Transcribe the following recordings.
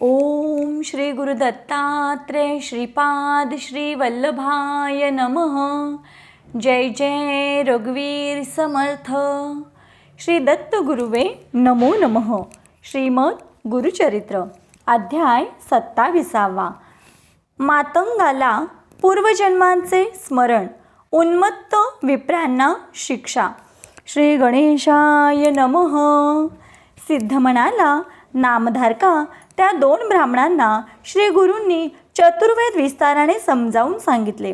ओम श्री गुरुदत्तात्रय श्रीपाद श्री वल्लभाय नमः। जय जय रघुवीर समर्थ। श्री दत्त गुरुवे नमो नमः। श्रीमद गुरुचरित्र अध्याय सत्ताविसावा। मातंगाला पूर्वजन्मांचे स्मरण उन्मत्त विप्रांना शिक्षा। श्री गणेशाय नमः। सिद्ध म्हणाला नामधारका त्या दोन ब्राह्मणांना श्री गुरूंनी चतुर्वेद विस्ताराने समजावून सांगितले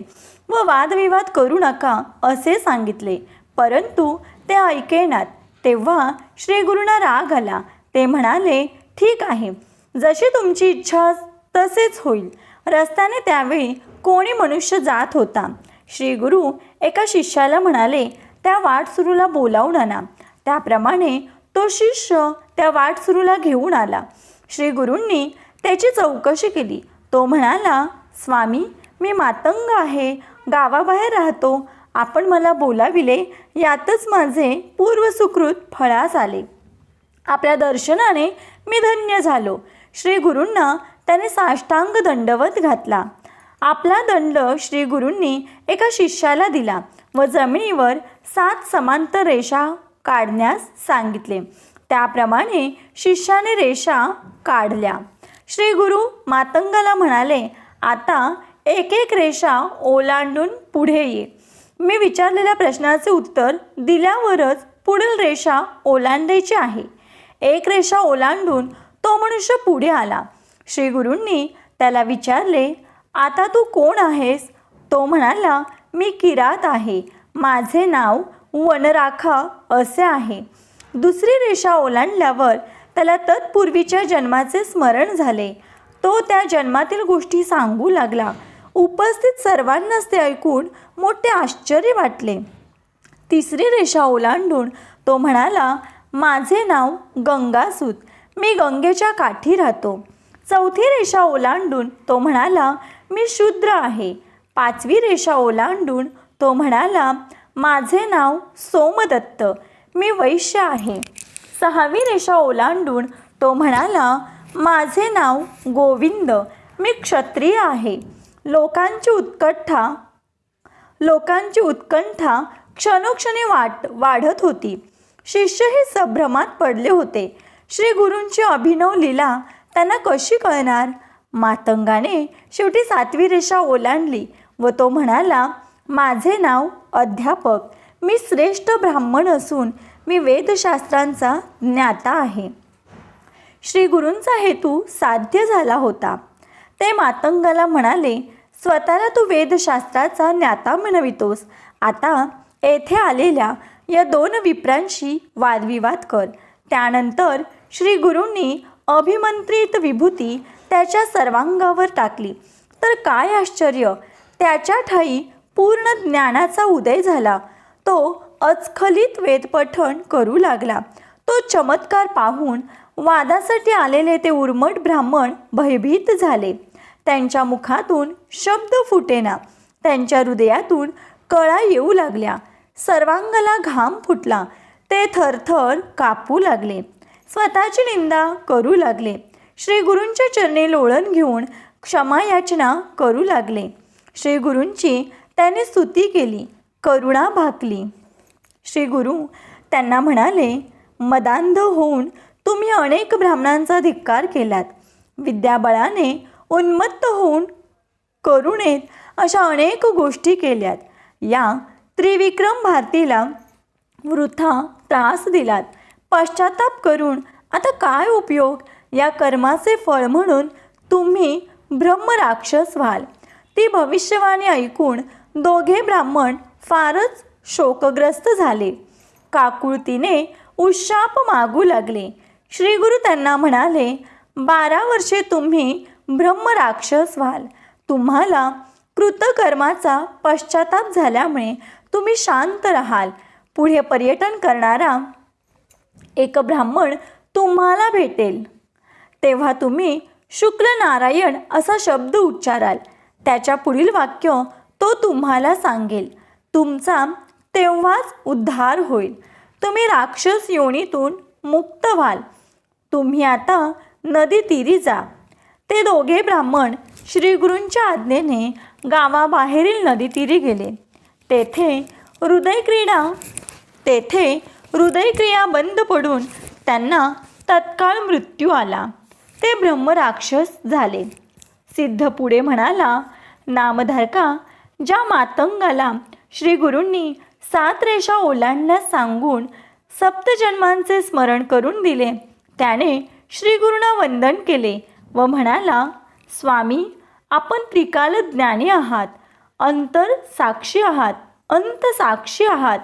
व वादविवाद करू नका असे सांगितले. परंतु ते ऐकेनात तेव्हा श्री गुरूंना राग आला. ते म्हणाले ठीक आहे. जशी तुमची इच्छा तसेच होईल. रस्त्याने त्यावेळी कोणी मनुष्य जात होता श्री गुरु एका शिष्याला म्हणाले त्या वाटसुरूला बोलावून आणा. त्याप्रमाणे तो शिष्य त्या वाटसुरूला घेऊन आला. श्री गुरूंनी त्याची चौकशी केली. तो म्हणाला स्वामी मी मातंग आहे. गावाबाहेर राहतो. आपण मला बोलाविले. यातच माझे पूर्वसुकृत फळास आले. आपल्या दर्शनाने मी धन्य झालो. श्री गुरूंना त्याने साष्टांग दंडवत घातला. आपला दंड श्री गुरूंनी एका शिष्याला दिला व जमिनीवर सात समांतर रेषा काढण्यास सांगितले. त्याप्रमाणे शिष्याने रेषा काढल्या. श्री गुरु मातंगाला म्हणाले आता एक एक रेषा ओलांडून पुढे ये. मी विचारलेल्या प्रश्नाचे उत्तर दिल्यावरच पुढील रेषा ओलांडायची आहे. एक रेषा ओलांडून तो मनुष्य पुढे आला. श्री गुरूंनी त्याला विचारले आता तू कोण आहेस? तो म्हणाला मी किरात आहे. माझे नाव वनराखा असे आहे. दुसरी रेषा ओलांडल्यावर त्याला तत्पूर्वीच्या जन्माचे स्मरण झाले. तो त्या जन्मातील गोष्टी सांगू लागला. उपस्थित सर्वांनाच ते ऐकून मोठे आश्चर्य वाटले. तिसरी रेषा ओलांडून तो म्हणाला माझे नाव गंगासूत. मी गंगेच्या काठी राहतो. चौथी रेषा ओलांडून तो म्हणाला मी शूद्र आहे. पाचवी रेषा ओलांडून तो म्हणाला माझे नाव सोमदत्त. मी वैश्य आहे. सहावी रेषा ओलांडून तो म्हणाला माझे नाव गोविंद. मी क्षत्रिय आहे. लोकांची उत्कंठा लोकांची उत्कंठा क्षणोक्षणी वाट वाढत होती. शिष्यही संभ्रमात पडले होते. श्री गुरूंची अभिनव लीला त्यांना कशी कळणार? मातंगाने शेवटी सातवी रेषा ओलांडली व तो म्हणाला माझे नाव अध्यापक. मी श्रेष्ठ ब्राह्मण असून मी वेदशास्त्रांचा ज्ञाता आहे. श्री गुरूंचा हेतू साध्य झाला होता. ते मातंगाला म्हणाले स्वतःला तू वेदशास्त्राचा ज्ञाता म्हणवितोस. आता येथे आलेल्या या दोन विप्रांशी वादविवाद कर. त्यानंतर श्री गुरूंनी अभिमंत्रित विभूती त्याच्या सर्वांगावर टाकली. तर काय आश्चर्य! त्याच्या ठाई पूर्ण ज्ञानाचा उदय झाला. तो अस्खलित वेदपठण करू लागला. तो चमत्कार पाहून वादासाठी आलेले ते उर्मट ब्राह्मण भयभीत झाले. त्यांच्या मुखातून शब्द फुटेना. त्यांच्या हृदयातून कळा येऊ लागल्या. सर्वांगाला घाम फुटला. ते थरथर कापू लागले. स्वतःची निंदा करू लागले. श्री गुरूंच्या चरणी लोळण घेऊन क्षमायाचना करू लागले. श्री गुरूंची त्याने स्तुती केली. करुणा भाकली. श्री गुरु त्यांना म्हणाले मदांध होऊन तुम्ही अनेक ब्राह्मणांचा धिक्कार केलात. विद्याबळाने उन्मत्त होऊन करुणेत अशा अनेक गोष्टी केल्यात. या त्रिविक्रम भारतीला वृथा त्रास दिलात. पश्चाताप करून आता काय उपयोग? या कर्माचे फळ म्हणून तुम्ही ब्रह्मराक्षस व्हाल. ती भविष्यवाणी ऐकून दोघे ब्राह्मण फारच शोकग्रस्त झाले. काकुळतीने उशाप मागू लागले. श्रीगुरु त्यांना म्हणाले बारा वर्षे तुम्ही ब्रह्मराक्षस व्हाल. तुम्हाला कृतकर्माचा पश्चाताप झाल्यामुळे तुम्ही शांत राहाल. पुढे पर्यटन करणारा एक ब्राह्मण तुम्हाला भेटेल. तेव्हा तुम्ही शुक्ल नारायण असा शब्द उच्चाराल. त्याच्या पुढील वाक्य तो तुम्हाला सांगेल. तुमचा तेव्हाच उद्धार होईल. तुम्ही राक्षस योनीतून मुक्त व्हाल. तुम्ही आता नदी तीरी जा. ते दोघे ब्राह्मण श्रीगुरूंच्या आज्ञेने गावाबाहेरील नदीतीरी गेले. तेथे हृदयक्रीडा तेथे हृदयक्रिया बंद पडून त्यांना तत्काळ मृत्यू आला. ते ब्रह्मराक्षस झाले. सिद्ध पुढे म्हणाला नामधारका ज्या मातंगाला श्रीगुरूंनी सात रेषा ओलांडण्यास सांगून सप्तजन्मांचे स्मरण करून दिले. त्याने श्रीगुरूंना वंदन केले व म्हणाला स्वामी आपण त्रिकाल ज्ञानी आहात अंतर साक्षी आहात अंत साक्षी आहात.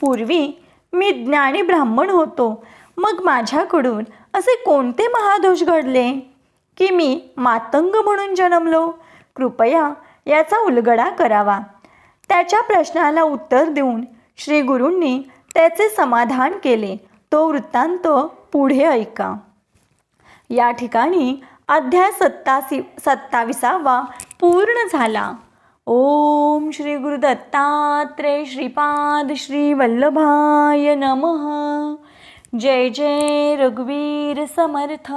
पूर्वी मी ज्ञानी ब्राह्मण होतो. मग माझ्याकडून असे कोणते महादोष घडले? की मी मातंग म्हणून जन्मलो? कृपया याचा उलगडा करावा. त्याच्या प्रश्नाला उत्तर देऊन श्री गुरूंनी त्याचे समाधान केले. तो वृत्तांत पुढे ऐका. या ठिकाणी अध्याय सत्तासी सत्ताविसावा पूर्ण झाला. ओम श्री गुरुदत्तात्रे श्रीपाद श्री वल्लभाय नमः. जय जय रघुवीर समर्थ.